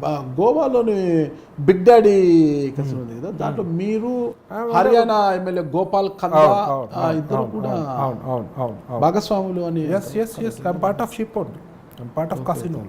బ- గోవాలోని big daddy కసినో ఉంది కదా. దాంట్లో మీరు హర్యానా ఎమ్మెల్యే గోపాల్ ఖన్నా ఇద్దరు కూడా అవును అవును అవును అవును భాగస్వాములు అని yes yes yes I'm part of ship only I'm part of casino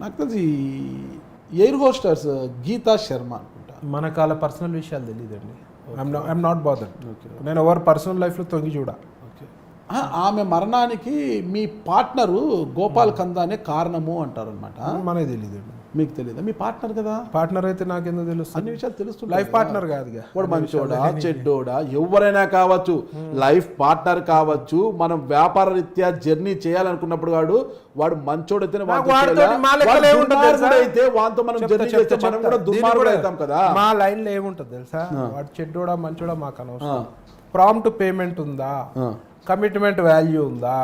నాకు తెలిసి ఎయిర్ హోస్టర్స్ గీతా శర్మ అనుకుంటా. మనకు వాళ్ళ పర్సనల్ విషయాలు తెలియదండి ఐఎమ్ నాట్ బాదర్ ఓకే నేను ఎవరు పర్సనల్ లైఫ్లో తొంగి చూడ. ఆమె మరణానికి మీ పార్ట్నరు గోపాల్ కందానే కారణము అంటారు అనమాట మనకి తెలియదండి మీకు తెలియదా మీ పార్ట్నర్ కదా? పార్ట్నర్ అయితే నాకెందుకు తెలుస్తుంది? అన్ని విషయాలు తెలుస్తుంది లైఫ్ పార్ట్నర్ కాదుగా వాడు మంచోడా చెడ్డోడా ఎవరైనా కావచ్చు లైఫ్ పార్ట్నర్ కావచ్చు మనం వ్యాపార రీత్యా జర్నీ చేయాలనుకున్నప్పుడు వాడు వాడు మంచోడైతేనే నాకు వాడితో వాడితోటి చేయాలా? మా లెక్కలో వాడు ఏముంటుంది తెలుసా? దుర్మార్గుడైతే వాంతో మనం జర్నీ చేస్తే మనం. కూడా దుర్మార్గుడు అవుతాం కదా. మా లైన్లో ఏముంటుంది తెలుసా? వాడు చెడ్డోడా మంచోడా మాకు. అనవసరం. ప్రాంప్ట్ పేమెంట్ ఉందా. కమిట్మెంట్ వాల్యూ ఉందా.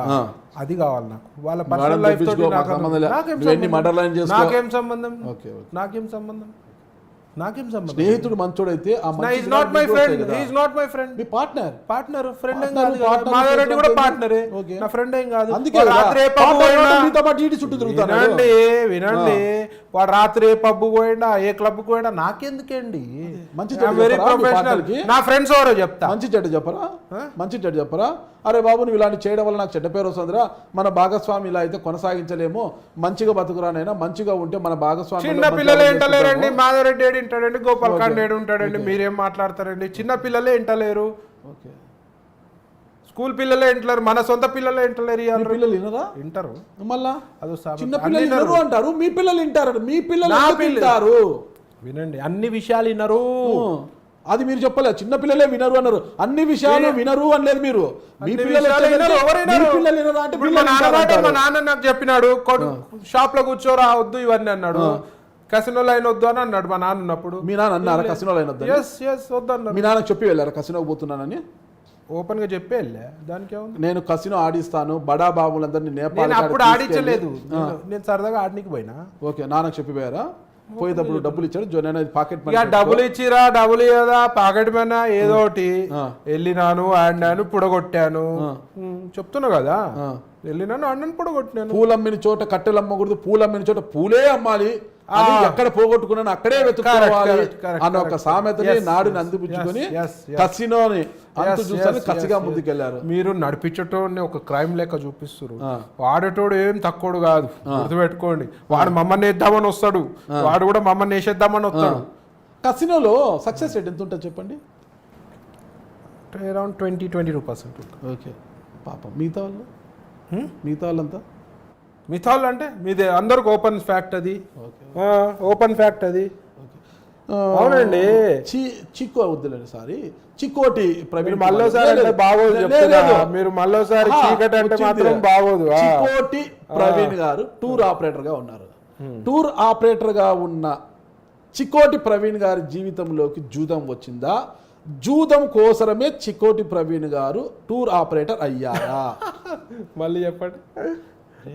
అది కావాలి నాకు. వాళ్ళ పర్సనల్ లైఫ్ తోటి నాకు సంబంధం. నాకేం సంబంధం? నాకేం సంబంధం? Okay okay. నాకేం సంబంధం? నాకేం సంబంధం? స్నేహితుడు మంచోడైతే ఆ మంచి is not my friend is. Not my friend me partner partner friend ఏం కాదు మాధవరెడ్డి కూడా పార్ట్నరే. నా ఫ్రెండ్ ఏం కాదు. అందుకే రాత్రి మీతో పాటు ఇటు చుట్టూ తిరుగుతాడు వినండి వినండి. వాడు రాత్రి ఏ పబ్బు పోయినా ఏ క్లబ్ పోయినా నాకెందుకండి? మంచి వెరీ ప్రొఫెషనల్? నా ఫ్రెండ్స్ ఎవరో చెప్తా. మంచి చెడ్డ చెప్పరా? మంచి చెడ్డ చెప్పరా? అరే బాబు నువ్వు ఇలాంటి చేయడం వల్ల నాకు చెడ్డ పేరు వస్తుందిరా. మన భాగస్వామి ఇలా అయితే కొనసాగించలేము. మంచిగా బతుకురానైనా మంచిగా ఉంటే మన భాగస్వామి చిన్న పిల్లలే ఇంటలేరండి. మాధవరెడ్డి ఏడు ఇంటాడండి గోపాల్ ఖండ్ ఏడు ఉంటాడండి. మీరేం మాట్లాడతారండి? చిన్న పిల్లలే ఇంటలేరు. ఓకే. స్కూల్ పిల్లలే ఇంటలేరు. మన సొంత పిల్లలే ఇంటలేరు పిల్లలు వినరా? వింటారు మళ్ళా? అదో. చిన్న పిల్లలు వినరు. అంటారు. మీ పిల్లలు వింటారు మీ పిల్లలు వింటారు? వినండి. అన్ని విషయాలు వినరు. అది మీరు చెప్పలే. చిన్న పిల్లలే వినరు అన్నారు. అన్ని విషయాలు వినరు అనలేదు మీరు. మీ పిల్లలు నాన్న నాకు చెప్పినాడు షాప్లో కూర్చోరా వద్దు ఇవన్నీ అన్నాడు. కసినో లైన్ వద్దు అని అన్నాడు మా నాన్న ఉన్నప్పుడు. మీ నాన్న అన్నారా? కసినోలు అయినద్దు ఎస్ ఎస్ వద్దు? మీ నాన్నకి చెప్పి వెళ్ళారా? కసినోకి పోతున్నానని? ఓపెన్గా చెప్పే వెళ్ళా. దానికి నేను కసినో ఆడిస్తాను. బడా బాబులందరినీ నేపాల్ అప్పుడు ఆడించలేదు. నేను- నేను సరదాగా ఆడనికి పోయినా. ఓకే నాన్నకు చెప్పిపోయారా పోయేటప్పుడు డబ్బులు ఇచ్చాడు. జో నేను పాకెట్ ఇక డబ్బులు ఇచ్చిరా డబ్బులు ఇయ్యదా? పాకెట్ పైన ఏదో ఒకటి. వెళ్ళినాను ఆడినాను పుడగొట్టాను. చెప్తున్నా కదా. వెళ్ళినాను ఆడినాను పుడగొట్టినాను. పూలు అమ్మిన చోట కట్టెలు అమ్మకూడదు. పూలు అమ్మిన చోట పూలే అమ్మాలి. అది ఎక్కడ పోగొట్టుకున్నాను అక్కడే వెతుక్కోవాలి అన్న ఒక. సామెతని నాడుని అందిపుచ్చుకొని. కసినోని అంతు చూసాను కసిగా ముందుకెళ్ళారు. మీరు నడిపించటోని ఒక క్రైమ్ లెక్క చూపిస్తారు. వాడేటోడు ఏం తక్కువడు కాదు. గుర్తుపెట్టుకోండి. వాడు మమ్మల్ని వేద్దామని వస్తాడు. వాడు కూడా మమ్మల్ని వేసేద్దామని వస్తాడు. కసినోలో సక్సెస్ రేట్ ఎంత ఉంటుంది చెప్పండి around twenty twenty two percent okay. పాపం మిగతా వాళ్ళు? మిగతా వాళ్ళంతా? వాళ్ళు అంటే మీది అందరికి ఓపెన్ ఫ్యాక్ట్ అది. ఓపెన్ ఫ్యాక్ట్ అది. అవునండి. చి చిక్కు వద్దులేండి సారీ. చిక్కోటి ప్రవీణ్ మళ్ళోసారి బాగోదు. మీరు మళ్ళోసారి చీకటి అంటే. మాత్రం బాగోదు. చిక్కోటి ప్రవీణ్ గారు టూర్ ఆపరేటర్గా ఉన్నారు. టూర్ ఆపరేటర్గా ఉన్న చిక్కోటి ప్రవీణ్ గారి జీవితంలోకి జూదం వచ్చిందా? జూదం కోసరమే చిక్కోటి ప్రవీణ్ గారు టూర్ ఆపరేటర్ అయ్యారా? మళ్ళీ చెప్పండి.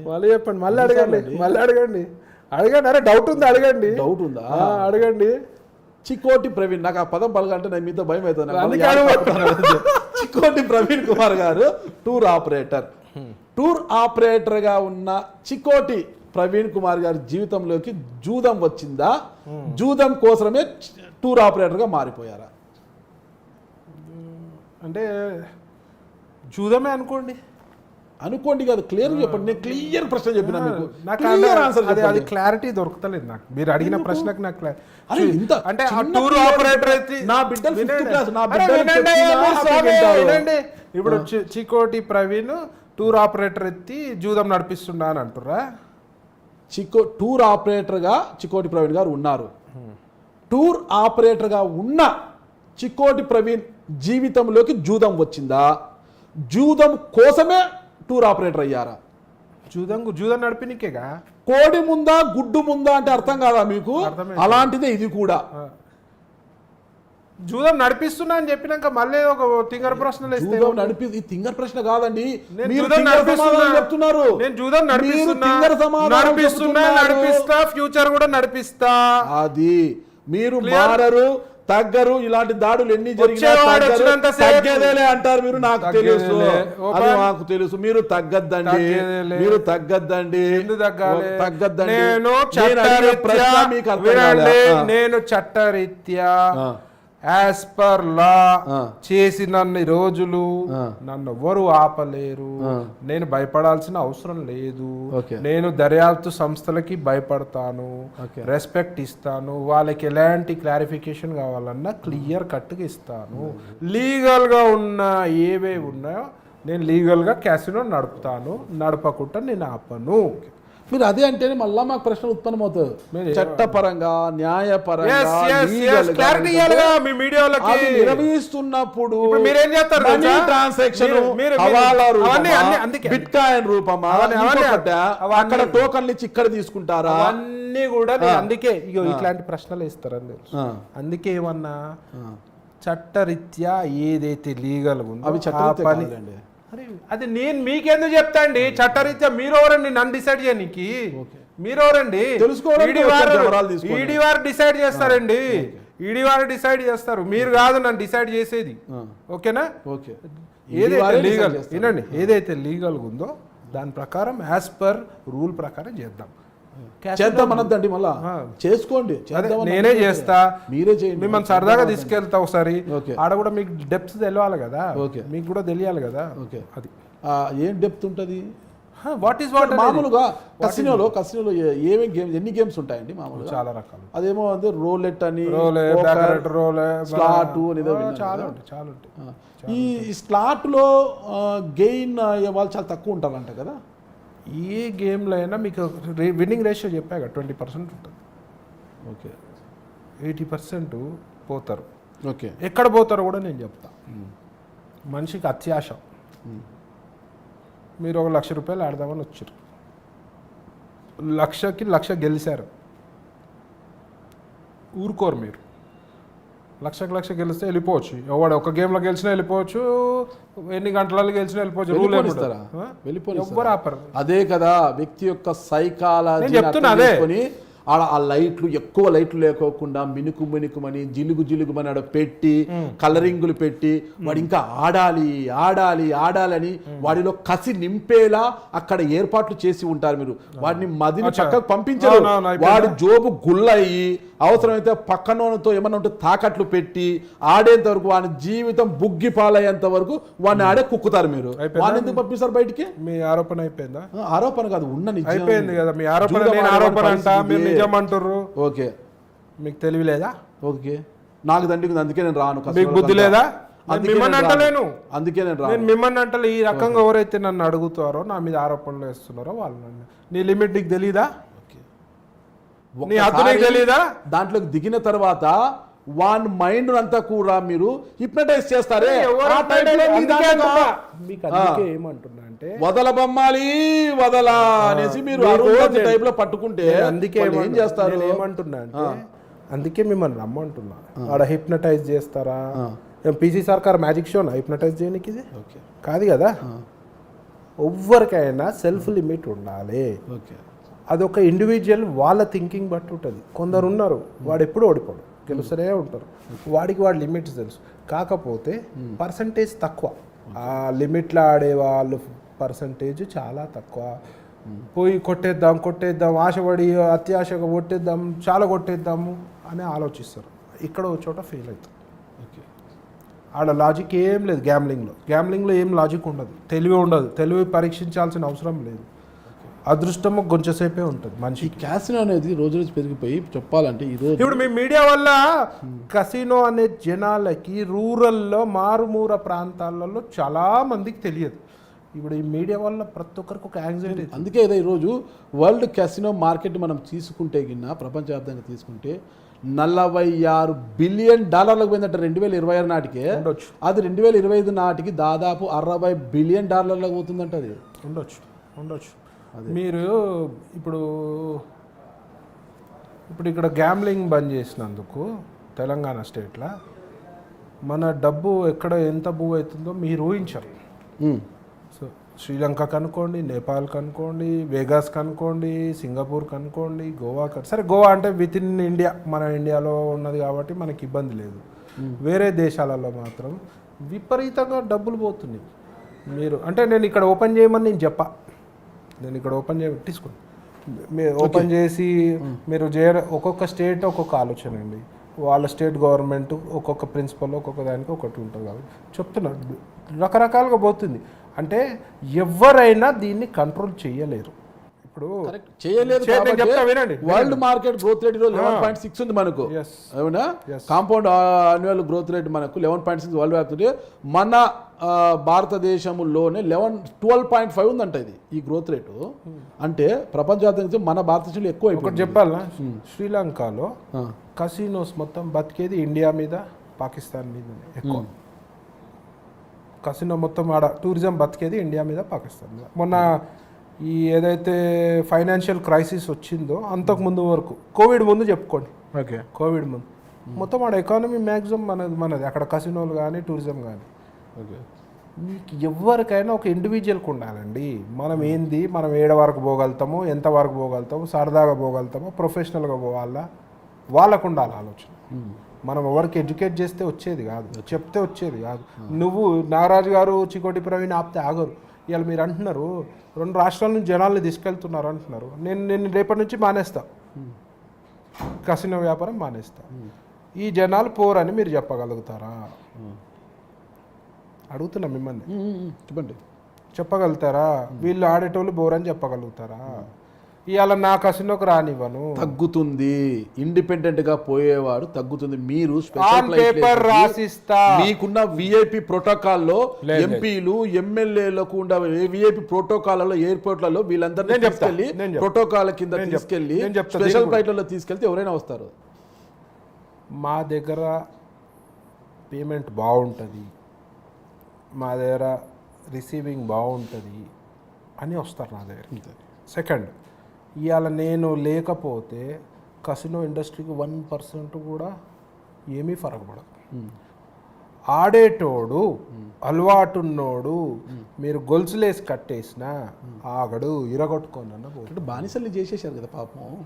మళ్ళీ చెప్పండి మళ్ళీ అడగండి మళ్ళీ అడగండి. అడగండి అరే డౌట్ ఉంది? అడగండి. డౌట్ ఉందా? అడగండి. చిక్కోటి ప్రవీణ్ నాకు ఆ పదం పలకంటే నేను మీతో భయం అడుగు. చిక్కోటి ప్రవీణ్ కుమార్ గారు టూర్ ఆపరేటర్ టూర్ ఆపరేటర్గా ఉన్న చిక్కోటి ప్రవీణ్ కుమార్ గారి జీవితంలోకి జూదం వచ్చిందా? జూదం కోసమే టూర్ ఆపరేటర్గా మారిపోయారా? అంటే జూదమే అనుకోండి. అనుకోండి కాదు క్లియర్ చెప్పండి. నేను క్లియర్ ప్రశ్న చెప్పిన మీకు. క్లియర్ ఆన్సర్ అది అది క్లారిటీ దొరకతలేదు నాకు. మీరు అడిగిన ప్రశ్నకు నాకు అరే ఇంత అంటే ఆ టూర్ ఆపరేటర్ నా బిడ్డలు ఫిఫ్త్. క్లాస్ నా బిడ్డలు. ఇప్పుడు చికోటి ప్రవీణ్ టూర్ ఆపరేటర్ ఎత్తి జూదం నడిపిస్తుండా అని అంటుర్రా? చికో టూర్ ఆపరేటర్గా చికోటి ప్రవీణ్ గారు ఉన్నారు. టూర్ ఆపరేటర్గా ఉన్న చికోటి ప్రవీణ్ జీవితంలోకి జూదం వచ్చిందా? జూదం కోసమే టూర్ ఆపరేటర్ అయ్యారా? జూదం జూదం నడిపినికేగా? కోడి ముందా గుడ్డు ముందా అంటే అర్థం కాదా మీకు. అలాంటిదే ఇది కూడా. జూదం నడిపిస్తున్నా అని చెప్పినాక మళ్ళీ ఒక తింగర ప్రశ్నలు జూదం నడిపి ఇది తింగర్ ప్రశ్న కాదండి. మీరు చెప్తున్నారు. నేను జూదం నడిపిస్తున్నా. నడిపిస్తా ఫ్యూచర్ కూడా నడిపిస్తా. అది. మీరు? మారరు. తగ్గరు ఇలాంటి దాడులు ఎన్ని జరిగినా వచ్చేవాడు తగ్గరు. వచ్చినంతసేపు తగ్గేదేలే అంటారు మీరు నాకు తెలుసు. అది మాకు తెలుసు. మీరు తగ్గద్దండి. మీరు తగ్గద్దండి. తగ్గద్దండి. నేను చట్టరీత్యా. నేను చట్టరీత్యా. As per law. చేసినన్ని రోజులు. నన్ను ఎవరు ఆపలేరు. నేను భయపడాల్సిన అవసరం లేదు. నేను దర్యాప్తు సంస్థలకి భయపడతాను. రెస్పెక్ట్ ఇస్తాను వాళ్ళకి ఎలాంటి క్లారిఫికేషన్ కావాలన్నా క్లియర్ కట్గా ఇస్తాను లీగల్గా ఉన్న ఏవే ఉన్నాయో నేను లీగల్గా క్యాసినో నడుపుతాను నడపకుండా నేను ఆపను మీరు అదే అంటేనే మళ్ళా మాకు ప్రశ్న ఉత్పన్నమవుతుంది మీరు- చట్టపరంగా న్యాయపరంగా మీ మీడియా వాళ్ళకి. అవి నిర్వహిస్తున్నప్పుడు ఇప్పుడు మీరేం చేస్తారు మనీ? ట్రాన్సాక్షన్ హవాలా రూపమా అన్ని- అందుకే. బిట్ కాయిన్ రూపమా అక్కడ టోకన్లు ఇచ్చి ఇక్కడ తీసుకుంటారా అవన్నీ కూడా అందుకే ఇగో ఇట్లాంటి ప్రశ్నలు ఇస్తారని. అందుకే ఏమన్నా. చట్టరీత్యా ఏదైతే లీగల్ ఉందో అవి చట్టరీత్యా. అరే, అది నేను మీకెందుకు చెప్తా అండి చట్టరీత్యా మీరెవరండి? నన్ను డిసైడ్ చేయనీకి మీరెవరండి? ఈడీ వారు డిసైడ్ చేస్తారండి. ఈడీ వారు డిసైడ్ చేస్తారు. మీరు కాదు నన్ను డిసైడ్ చేసేది. ఓకేనా? ఓకే. ఏదైతే లీగల్. వినండి ఏదైతే లీగల్ ఉందో దాని ప్రకారం యాజ్ పర్ రూల్ ప్రకారం చేద్దాం. చేద్దాం అనొద్దండి మళ్ళా. చేసుకోండి నేనే. చేస్తా. మీరే చేయండి. మిమ్మల్ని సరదాగా తీసుకెళ్తా ఒకసారి. ఆడ కూడా మీకు డెప్త్ తెలియాలి కదా. ఓకే. మీకు కూడా తెలియాలి కదా. ఓకే. అది. ఏం డెప్త్ ఉంటుంది? వాట్ ఈస్ వాట్ మామూలుగా కసినోలో కసినోలో ఏమేమి గేమ్స్ ఎన్ని గేమ్స్ ఉంటాయండి మామూలుగా? చాలా రకాలు. అదేమో అంటే రోలెట్ అని స్లాట్ అనేదో చాలా. ఉంటాయి చాలా ఉంటాయి. ఈ స్లాట్లో గెయిన్ వాళ్ళు చాలా తక్కువ ఉంటారంట కదా? ఏ గేమ్లో అయినా మీకు విన్నింగ్ రేషియో చెప్పాక ట్వంటీ పర్సెంట్ ఉంటుంది. ఓకే. ఎయిటీ పర్సెంట్ పోతారు. ఓకే. ఎక్కడ పోతారో కూడా నేను చెప్తా. మనిషికి అత్యాశ. మీరు ఒక లక్ష రూపాయలు ఆడదామని వచ్చారు. లక్షకి లక్ష గెలిచారు. ఊరుకోరు మీరు. లక్షకి లక్ష గెలిస్తే వెళ్ళిపోవచ్చు. ఎవడు ఒక గేమ్లో గెలిచినా వెళ్ళిపోవచ్చు ఎన్ని గంటలలో గెలిచినా వెళ్ళిపోవచ్చు రూల్ ఆపరు. అదే కదా వ్యక్తి యొక్క సైకాలజీ నేను చెప్తున్నా అదే. ఆడ ఆ లైట్లు ఎక్కువ లైట్లు లేకోకుండా మినుకు మినుకుమని జిలుగు జిలుగుమని ఆడ పెట్టి కలరింగులు పెట్టి వాడు ఇంకా ఆడాలి ఆడాలి ఆడాలని వాడిలో కసి నింపేలా అక్కడ ఏర్పాట్లు చేసి ఉంటారు మీరు వాడిని మదిని. పక్కకు పంపించరు? వాడి జోబు గుల్లయి అవసరమైతే పక్కనోనితో ఏమన్నా ఉంటే తాకట్లు పెట్టి ఆడేంత వరకు వాని జీవితం బుగ్గి పాలయ్యేంత వరకు వాడిని ఆడే కుక్కుతారు మీరు? వాడిని ఎందుకు పంపిస్తారు బయటికి మీ ఆరోపణ అయిపోయిందా ఆరోపణ కాదు ఉన్న నిజం అయిపోయింది కదా మీ ఆరోపణ ఆరోపణ అంట. నిజం అంటుర్రు ఓకే. మీకు తెలివిలేదా? ఓకే. నాకు దండికి అందుకే నేను రాను. మీకు బుద్ధి లేదా? మిమ్మల్ని. అంటలేను. అందుకే నేను నేను మిమ్మల్ని అంటే ఈ రకంగా ఎవరైతే నన్ను అడుగుతారో నా మీద ఆరోపణలు వేస్తున్నారో వాళ్ళు నన్ను. నీ లిమిట్ నీకు తెలీదా? నీ హద్దు నీకు తెలీదా? దాంట్లోకి దిగిన తర్వాత వాన్ మైండ్ అంతా కూడా మీరు హిప్నటైజ్ చేస్తారే? ఆ type లో మీ అందుకే దాంట్లో అంటున్నా. మీకు అందుకే ఏమంటున్నా అంటే వదల బొమ్మాలి వదల అనేసి మీరు టైప్లో పట్టుకుంటే అందుకే ఏం చేస్తారు? నేను ఏమంటున్నా అంటే అందుకే మిమ్మల్ని రమ్మంటున్నా. ఆడ హిప్నటైజ్ చేస్తారా? పీసీ సర్కార్ మ్యాజిక్ షో హిప్నటైజ్ చేయడానికి ఇది? ఓకే. కాదు కదా? ఎవ్వరికైనా సెల్ఫ్ లిమిట్ ఉండాలి. ఓకే. అదొక ఇండివిజువల్ వాళ్ళ థింకింగ్ బట్టి ఉంటుంది. కొందరు ఉన్నారు వాడు ఎప్పుడు ఓడిపోడు. గెలుస్తూనే ఉంటారు. వాడికి వాడి లిమిట్స్ తెలుసు. కాకపోతే పర్సంటేజ్ తక్కువ. ఆ లిమిట్లో ఆడే వాళ్ళు పర్సంటేజ్ చాలా తక్కువ. పోయి కొట్టేద్దాం కొట్టేద్దాం ఆశపడి అత్యాశగా కొట్టేద్దాం చాలా కొట్టేద్దాము అని ఆలోచిస్తారు. ఇక్కడ ఒక చోట ఫెయిల్ అవుతారు ఓకే. ఆడ లాజిక్ ఏం లేదు గ్యామ్లింగ్లో గ్యామ్లింగ్లో ఏం లాజిక్ ఉండదు. తెలివి ఉండదు. తెలివి పరీక్షించాల్సిన అవసరం లేదు. అదృష్టము కొంచెంసేపే ఉంటుంది ఈ మనిషికి. క్యాసినో అనేది రోజు రోజు పెరిగిపోయి చెప్పాలంటే ఈ రోజు ఇప్పుడు మీ మీడియా వల్ల కసినో అనే జనాలకి రూరల్లో మారుమూర ప్రాంతాలలో చాలా మందికి తెలియదు. ఇప్పుడు ఈ మీడియా వల్ల ప్రతి ఒక్కరికి ఒక యాంగ్జైటీ అందుకే ఇదే ఈరోజు వరల్డ్ క్యాసినో మార్కెట్ మనం తీసుకుంటే గిన్న ప్రపంచవ్యాప్తంగా తీసుకుంటే నలభై ఆరు బిలియన్ డాలర్లకు పోయిందట రెండు వేల ఇరవై ఆరు నాటికే. ఉండొచ్చు. అది రెండు వేల ఇరవై ఐదు నాటికి దాదాపు అరవై బిలియన్ డాలర్లకు పోతుందంట అది. ఉండొచ్చు. ఉండొచ్చు. మీరు ఇప్పుడు ఇప్పుడు ఇక్కడ గ్యామ్లింగ్ బంద్ చేసినందుకు తెలంగాణ స్టేట్లో మన డబ్బు ఎక్కడ ఎంత భూ అవుతుందో మీరు ఊహించరు. సో శ్రీలంక కనుకోండి నేపాల్ కనుకోండి వేగాస్ కనుకోండి సింగపూర్ కనుకోండి గోవా సరే గోవా అంటే విత్ ఇన్ ఇండియా మన ఇండియాలో ఉన్నది కాబట్టి మనకి ఇబ్బంది లేదు. వేరే దేశాలలో మాత్రం విపరీతంగా డబ్బులు పోతున్నాయి. మీరు అంటే నేను ఇక్కడ ఓపెన్ చేయమని నేను చెప్పా. నేను ఇక్కడ ఓపెన్ చేయ తీసుకోండి మీరు ఓపెన్ చేసి మీరు చేయ ఒక్కొక్క స్టేట్ ఒక్కొక్క ఆలోచన అండి. వాళ్ళ స్టేట్ గవర్నమెంట్ ఒక్కొక్క ప్రిన్సిపల్ ఒక్కొక్క దానికి ఒకటి ఉంటుంది కాబట్టి. చెప్తున్నాడు రకరకాలుగా పోతుంది. అంటే ఎవరైనా దీన్ని కంట్రోల్ చేయలేరు. ఇప్పుడు చేయలేదు వినండి, world market growth rate eleven point six ఉంది మనకు. అవునా. కాంపౌండ్ అన్యువల్ గ్రోత్ రేట్ మనకు లెవెన్ పాయింట్ సిక్స్ వరల్డ్ వ్యాప్తి మన భారతదేశంలోనే లెవెన్ ట్వెల్వ్ పాయింట్ ఫైవ్ ఉందంట ఇది ఈ గ్రోత్ రేటు అంటే ప్రపంచవ్యాప్తంగా మన భారతదేశంలో ఎక్కువ ఒకటి అయిపోయింది చెప్పాలా శ్రీలంకలో కసినోస్ మొత్తం బతికేది ఇండియా మీద పాకిస్తాన్ మీద ఎక్కువ. కసినో మొత్తం ఆడ టూరిజం బతికేది ఇండియా మీద పాకిస్తాన్ మీద. మొన్న ఈ ఏదైతే ఫైనాన్షియల్ క్రైసిస్ వచ్చిందో అంతకు ముందు వరకు కోవిడ్ ముందు చెప్పుకోండి. ఓకే. కోవిడ్ ముందు. మొత్తం ఆడ ఎకానమీ మ్యాక్సిమం మనది మనది. అక్కడ కసినోలు కానీ టూరిజం కానీ ఓకే. మీకు ఎవరికైనా ఒక ఇండివిజువల్కి ఉండాలండి. మనం ఏంది? మనం ఏడ వరకు పోగలుగుతామో ఎంత వరకు పోగలుగుతామో సరదాగా పోగలుగుతామో ప్రొఫెషనల్గా పోవాలా? వాళ్ళకు ఉండాలి ఆలోచన. మనం ఎవరికి ఎడ్యుకేట్ చేస్తే వచ్చేది కాదు. చెప్తే వచ్చేది కాదు. నువ్వు నాగరాజు గారు చికోటి ప్రవీణ్ ఆపితే ఆగరు. ఇవాళ మీరు అంటున్నారు. రెండు రాష్ట్రాల నుంచి జనాల్ని తీసుకెళ్తున్నారు అంటున్నారు. నేను నేను రేపటి నుంచి మానేస్తా. కసినో వ్యాపారం మానేస్తా. ఈ జనాలు పోరని మీరు చెప్పగలుగుతారా? అడుగుతున్నా మిమ్మల్ని. చెప్పండి. చెప్పగలుగుతారా? వీళ్ళు ఆడేటోళ్ళు బోర్ అని చెప్పగలుగుతారా? ఇవాళ నా కసినోకి రానివ్వను. తగ్గుతుంది. ఇండిపెండెంట్గా పోయేవాడు తగ్గుతుంది. మీరు పేపర్ రాసిస్తా. మీకున్న విఐపి ప్రోటోకాల్లో ఎంపీలు ఎమ్మెల్యేలకు ఉండే విఐపి ప్రోటోకాల్లో ఎయిర్పోర్ట్లలో వీళ్ళందరినీ తీసుకెళ్ళి. ప్రోటోకాల్ కింద తీసుకెళ్ళి స్పెషల్. ఫ్లైట్లలో తీసుకెళ్తే ఎవరైనా వస్తారు. మా దగ్గర పేమెంట్ బాగుంటుంది. మా దగ్గర రిసీవింగ్ బాగుంటుంది అని వస్తారు నా దగ్గర సెకండ్ ఇవాళ నేను లేకపోతే కసినో ఇండస్ట్రీకి వన్ పర్సెంట్ కూడా ఏమీ ఫరక పడదు ఆడేటోడు అలవాటున్నోడు మీరు గొలుసులేసి కట్టేసినా ఆగడు ఇరగొట్టుకోనన్న బానిసల్ని చేసేసారు కదా పాపం.